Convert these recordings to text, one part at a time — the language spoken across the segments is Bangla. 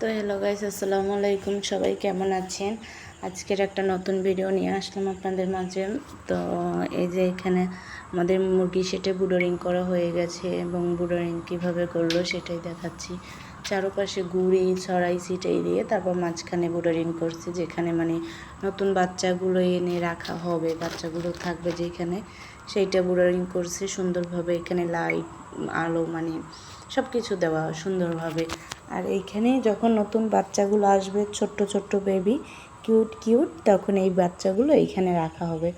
তো হ্যালো গাইস আসসালামু আলাইকুম। সবাই কেমন আছেন? আজকের একটা নতুন ভিডিও নিয়ে আসলাম আপনাদের মাঝে। তো এই যে এখানে আমাদের মুরগি সেটে বুডোরিং করা হয়ে গেছে এবং বুডোরিং কীভাবে করল সেটাই দেখাচ্ছি। চারপাশে গুড়ি, ছড়াই, ছিটাই দিয়ে তারপর মাঝখানে বুডোরিং করছে, যেখানে মানে নতুন বাচ্চাগুলো এনে রাখা হবে, বাচ্চাগুলো থাকবে যেখানে। সেইটা বুডোরিং করছে, সুন্দরভাবে এখানে লাইট, আলো মানে সব কিছু দেওয়া সুন্দরভাবে। আর এইখানে যখন নতুন বাচ্চাগুলো আসবে, ছোট্ট ছোট্ট বেবি কিউট কিউট তখন এই বাচ্চাগুলো এইখানে রাখা হবে।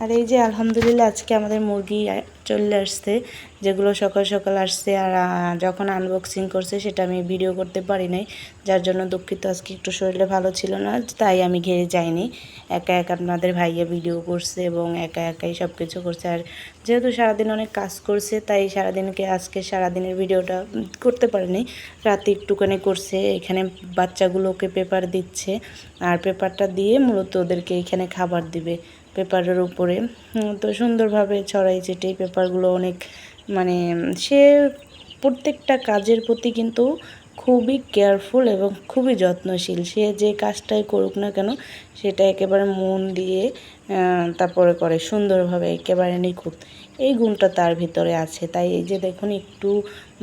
আর এই যে আলহামদুলিল্লাহ আজকে আমাদের মুরগি চলে আসছে, যেগুলো সকাল সকাল আসছে আর যখন আনবক্সিং করছে সেটা আমি ভিডিও করতে পারি নাই। যার জন্য দুঃখিত, আজকে একটু শরীরে ভালো ছিল না, তাই আমি ঘেরে যাইনি। একা একা আপনাদের ভাইয়া ভিডিও করছে এবং একা একাই সব কিছু করছে। আর যেহেতু সারাদিন অনেক কাজ করছে, তাই সারাদিনকে আজকে সারাদিনের ভিডিওটা করতে পারেনি। রাতে একটুখানি করছে, এখানে বাচ্চাগুলোকে পেপার দিচ্ছে। আর পেপারটা দিয়ে মূলত ওদেরকে এখানে খাবার দিবে। পেপারের উপরে। তো সুন্দরভাবে ছড়াই ছিটে পেপারগুলো অনেক মানে সে প্রত্যেকটা কাজের প্রতি কিন্তু খুবই কেয়ারফুল এবং খুবই যত্নশীল। সে যে কাজটাই করুক না কেন, সেটা একেবারে মন দিয়ে তারপরে করে, সুন্দরভাবে একেবারে নিখুঁত। এই গুণটা তার ভিতরে আছে। তাই এই যে দেখুন, একটু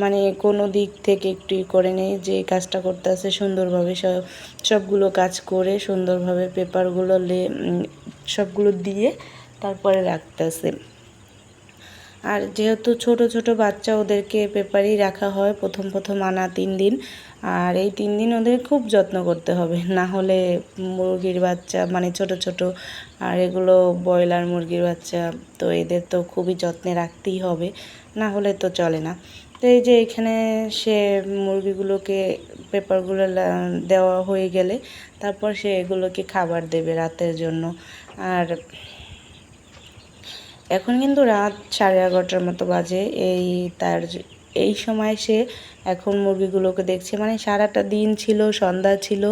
মানে কোনো দিক থেকে একটু করে নেই, যে কাজটা করতে আছে, সুন্দরভাবে সব সবগুলো কাজ করে সুন্দরভাবে পেপারগুলো সবগুলো দিয়ে তারপরে রাখতেছে। আর যেহেতু ছোট ছোট বাচ্চা ওদেরকে পেপারেই রাখা হয় প্রথম প্রথম আনা তিন দিন, আর এই তিন দিন ওদের খুব যত্ন করতে হবে। না হলে মুরগির বাচ্চা মানে ছোট ছোট, আর এগুলো ব্রয়লার মুরগির বাচ্চা, তো এদের তো খুবই যত্নে রাখতেই হবে, না হলে তো চলে না। তো এই যে এখানে সে মুরগিগুলোকে পেপারগুলো দেওয়া হয়ে গেলে তারপর সে এগুলোকে খাবার দেবে রাতের জন্য। আর এখন কিন্তু রাত সাড়ে এগারোটার মতো বাজে। এই তার এই সময় সে এখন মুরগিগুলোকে দেখছে। মানে সারাটা দিন ছিল, সন্ধ্যা ছিল,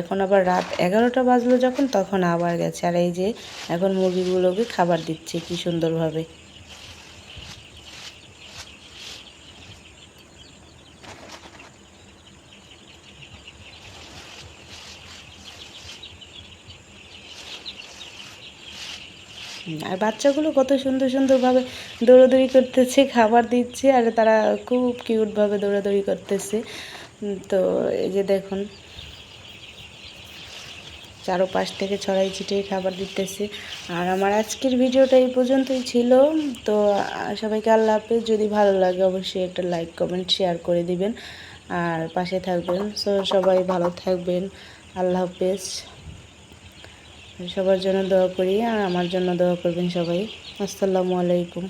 এখন আবার রাত এগারোটা বাজলো যখন, তখন আবার গেছে। আর এই যে, এখন মুরগিগুলোকে খাবার দিচ্ছে, কি সুন্দরভাবে। আর বাচ্চাগুলো কত সুন্দর সুন্দরভাবে দৌড়াদৌড়ি করতেছে, খাবার দিচ্ছে, আর তারা খুব কিউটভাবে দৌড়াদৌড়ি করতেছে। তো এই যে দেখুন, চারোপাশ থেকে ছড়াই ছিটিয়ে খাবার দিতেছে। আর আমার আজকের ভিডিওটা এই পর্যন্তই ছিল। তো সবাইকে আল্লাহ হাফেজ। যদি ভালো লাগে অবশ্যই একটা লাইক, কমেন্ট, শেয়ার করে দিবেন। আর পাশে থাকবেন। সো, সবাই ভালো থাকবেন। আল্লাহ হাফেজ। সবার জন্য দোয়া করি আর আমার জন্য দোয়া করবেন সবাই। আসসালামু আলাইকুম।